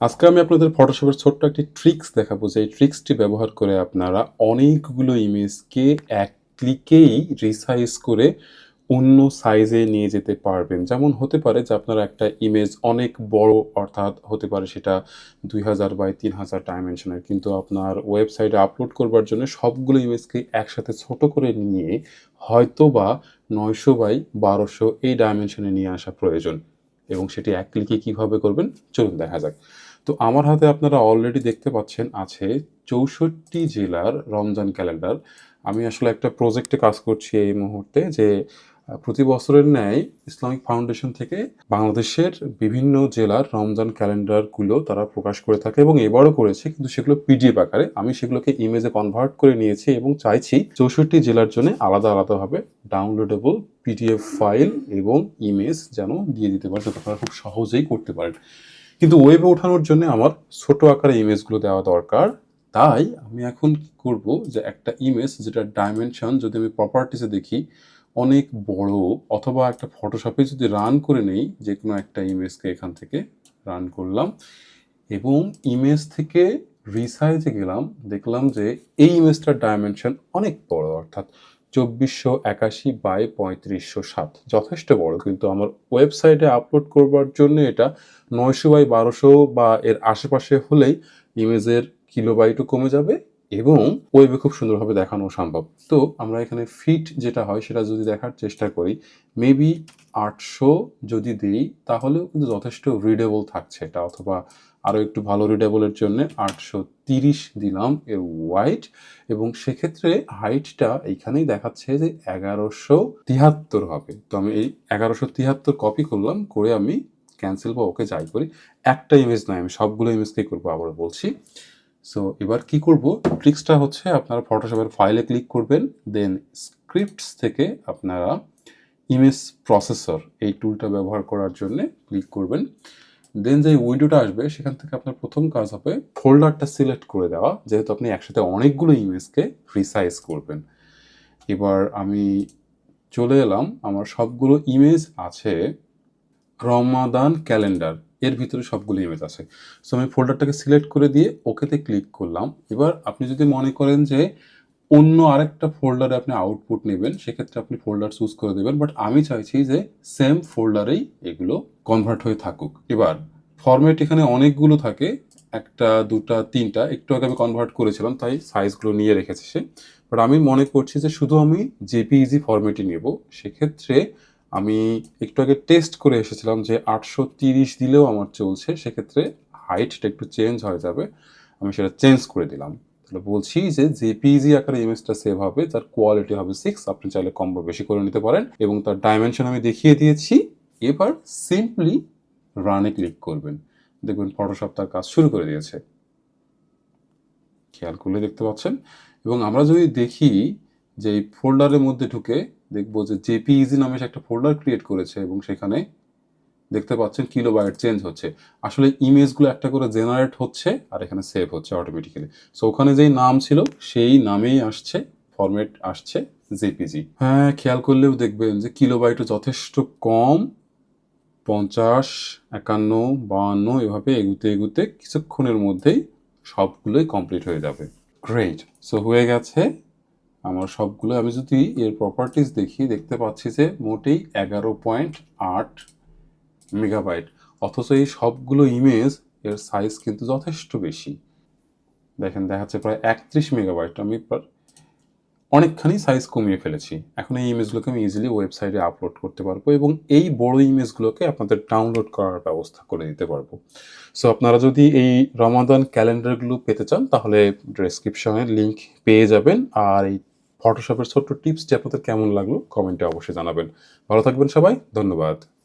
আজকে আমি আপনাদের ফটোশপের ছোট্ট একটি ট্রিক্স দেখাবো। যে এই ট্রিক্সটি ব্যবহার করে আপনারা অনেকগুলো ইমেজকে এক ক্লিকেই রিসাইজ করে অন্য সাইজে নিয়ে যেতে পারবেন। যেমন হতে পারে যে আপনার একটা ইমেজ অনেক বড়, অর্থাৎ হতে পারে সেটা দুই হাজার বাই তিন হাজার ডাইমেনশনের কিন্তু আপনার ওয়েবসাইটে আপলোড করবার জন্য সবগুলো ইমেজকে একসাথে ছোট করে নিয়ে হয়তো বা নয়শো বাই বারোশো এই ডাইমেনশনে নিয়ে আসা প্রয়োজন। এবং সেটি এক ক্লিকে কীভাবে করবেন? চলুন দেখা যাক। তো আমার হাতে আপনারা অলরেডি দেখতে পাচ্ছেন আছে চৌষট্টি জেলার রমজান ক্যালেন্ডার আমি আসলে একটা প্রজেক্টে কাজ করছি এই মুহূর্তে যে প্রতি বছরের ন্যায় ইসলামিক ফাউন্ডেশন থেকে বাংলাদেশের বিভিন্ন জেলার রমজান ক্যালেন্ডারগুলো তারা প্রকাশ করে থাকে এবং এবারও করেছে, কিন্তু সেগুলো পিডিএফ আকারে। আমি সেগুলোকে ইমেজে কনভার্ট করে নিয়েছি এবং চাইছি চৌষট্টি জেলার জন্য আলাদা আলাদাভাবে ডাউনলোডেবল পিডিএফ ফাইল এবং ইমেজ যেন দিয়ে দিতে পারে, যাতে আপনারা খুব সহজেই করতে পারেন। কিন্তু ওয়েবে ওঠানোর জন্য আমার ছোট আকারে ইমেজগুলো দেওয়া দরকার। তাই আমি এখন কি করব যে একটা ইমেজ যেটা ডাইমেনশন যদি আমি প্রপার্টিসে দেখি, অনেক বড় অথবা একটা ফটোশপে যদি রান করে নেই, যে কোনো একটা ইমেজকে এখান থেকে রান করলাম এবং ইমেজ থেকে রিসাইজে গেলাম, দেখলাম যে এই ইমেজটার ডাইমেনশন অনেক বড়, অর্থাৎ চব্বিশশো একাশি বাই পঁয়ত্রিশশো সাত। যথেষ্ট বড়, কিন্তু আমার ওয়েবসাইটে আপলোড করবার জন্য এটা নয়শো বাই বারোশো বা এর আশেপাশে হলেই ইমেজের কিলোবাইটও কমে যাবে এবং ওয়েবে খুব সুন্দরভাবে দেখানো সম্ভব। তো আমরা এখানে ফিট যেটা হয় সেটা যদি দেখার চেষ্টা করি, মেবি আটশো যদি দিই, তাহলেও কিন্তু যথেষ্ট রিডেবল থাকছে এটা, অথবা আরও একটু ভালো রিডেবলের জন্য আটশো তিরিশ দিলাম এর ওয়াইট এবং সেক্ষেত্রে হাইটটা এইখানেই দেখাচ্ছে যে এগারোশো তিয়াত্তর হবে। তো আমি এই এগারোশো তিয়াত্তর কপি করলাম, করে আমি ক্যান্সেল বা ওকে যাই করি। একটা ইমেজ নয় আমি সবগুলো ইমেজকেই করব আবার বলছি। সো এবার কি করব? ট্রিক্সটা হচ্ছে আপনারা ফটোশপের ফাইলে ক্লিক করবেন দেন স্ক্রিপ্টস থেকে আপনারা ইমেজ প্রসেসর এই টুলটা ব্যবহার করার জন্য ক্লিক করবেন। দেন যে উইন্ডোটা আসবে, সেখান থেকে আপনার প্রথম কাজ হবে ফোল্ডারটা সিলেক্ট করে দেওয়া। যেহেতু আপনি একসাথে অনেকগুলো ইমেজকে রিসাইজ করবেন। এবার আমি চলে এলাম, আমার সবগুলো ইমেজ আছে রমাদান ক্যালেন্ডার এর ভিতরে সবগুলো ইমেজ আছে। সো আমি ফোল্ডারটাকে সিলেক্ট করে দিয়ে ওকেতে ক্লিক করলাম। এবার আপনি যদি মনে করেন যে অন্য আরেকটা ফোল্ডারে আপনি আউটপুট নেবেন, সেক্ষেত্রে আপনি ফোল্ডার চুজ করে দেবেন বাট আমি চাইছি যে সেম ফোল্ডারেই এগুলো কনভার্ট হয়ে থাকুক। এবার ফরম্যাট এখানে অনেকগুলো থাকে, একটা, দুটা, তিনটা, একটু আগে আমি কনভার্ট করেছিলাম, তাই সাইজগুলো নিয়ে রেখেছে সে বাট আমি মনে করছি যে শুধু আমি জেপিইজি ফরম্যাটই নেব, সেক্ষেত্রে আমি একটু আগে টেস্ট করে এসেছিলাম যে আটশো তিরিশ দিলেও আমার চলছে, সেক্ষেত্রে হাইটটা একটু চেঞ্জ হয়ে যাবে, আমি সেটা চেঞ্জ করে দিলাম। তাহলে বলছি যে জেপিজি আকারে ইমেজটা সেভ হবে, তার কোয়ালিটি হবে সিক্স আপনি চাইলে কম বা বেশি করে নিতে পারেন এবং তার ডাইমেনশন আমি দেখিয়ে দিয়েছি। এবার সিম্পলি রানে ক্লিক করবেন। দেখবেন ফটোশপ তার কাজ শুরু করে দিয়েছে। খেয়াল করলে দেখতে পাচ্ছেন? এবং আমরা যদি দেখি যে এই ফোল্ডারের মধ্যে ঢুকে দেখব যে জেপিইজি নামে সে একটা ফোল্ডার ক্রিয়েট করেছে এবং সেখানে দেখতে পাচ্ছেন কিলোবাইট চেঞ্জ হচ্ছে। আসলে ইমেজগুলো একটা করে জেনারেট হচ্ছে আর এখানে সেভ হচ্ছে অটোমেটিক্যালি সো ওখানে যেই নাম ছিল, সেই নামেই আসছে ফরম্যাট আসছে জেপিজি হ্যাঁ খেয়াল করলেও দেখবেন যে কিলোবাইটও যথেষ্ট কম। পঞ্চাশ, একান্ন, বাহান্ন, এভাবে এগুতে এগুতে কিছুক্ষণের মধ্যেই সবগুলোই কমপ্লিট হয়ে যাবে। গ্রেট সো হয়ে গেছে আমার সবগুলো। আমি যদি এর প্রপার্টিস দেখি দেখতে পাচ্ছি যে মোটেই এগারো পয়েন্ট আট মেগাবাইট অথচ এই সবগুলো ইমেজ এর সাইজ কিন্তু যথেষ্ট বেশি। দেখেন দেখাচ্ছে প্রায় একত্রিশ মেগাবাইট আমি অনেকখানি সাইজ কমিয়ে ফেলেছি। এখন এই ইমেজগুলোকে আমি ইজিলি ওয়েবসাইটে আপলোড করতে পারব এবং এই বড় ইমেজগুলোকে আপনাদের ডাউনলোড করার ব্যবস্থা করে দিতে পারব। সো আপনারা যদি এই রমাদান ক্যালেন্ডারগুলো পেতে চান, তাহলে ডেসক্রিপশনে লিংক পেয়ে যাবেন। আর এই ফটোশপের ছোট্ট টিপসটি আপনাদের কেমন লাগল কমেন্টে অবশ্যই জানাবেন। ভালো থাকবেন সবাই, ধন্যবাদ।